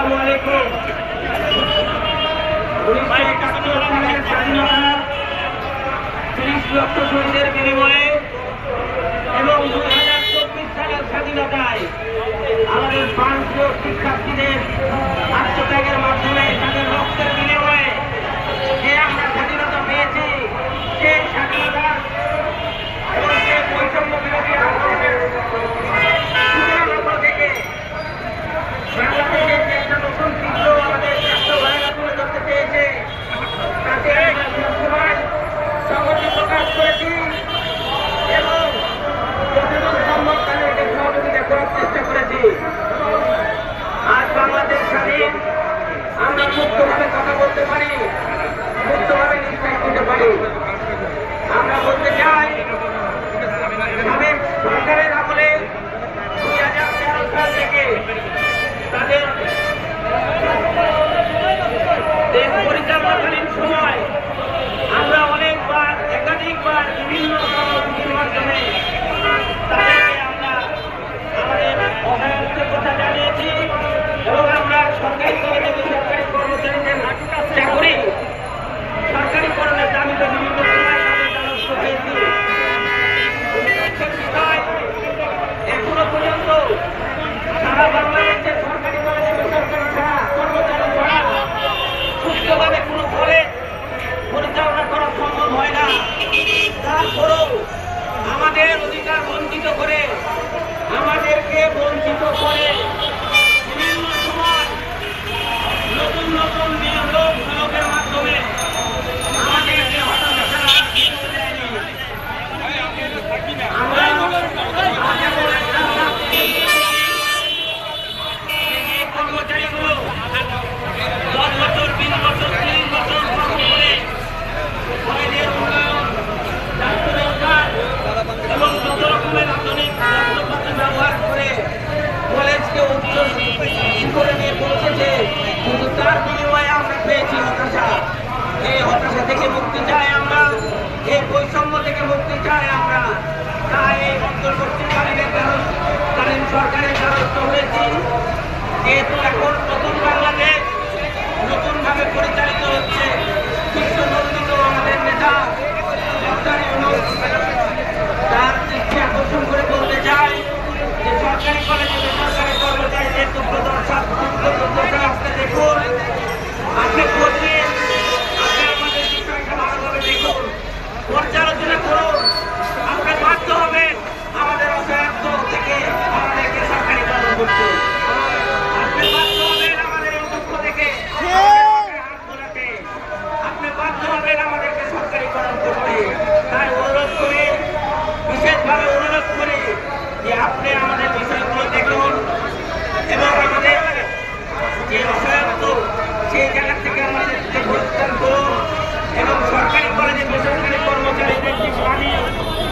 আসসালামু আলাইকুম। উনি ভাই তিরিশ লক্ষ বিনিময়ে সরকারের দ্বারস্থ হয়েছি। যে আপনি আমাদের বিষয়গুলো দেখুন এবং আমাদের যে অসাধ্য সেই জায়গা থেকে আমাদের পরিত্রাণ করুন এবং সরকারি কলেজে বেসরকারি কর্মচারীদের যে প্রাণী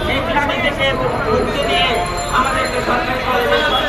সেই প্রাণী থেকে মুক্তি দিয়ে আমাদের সরকারি কলেজে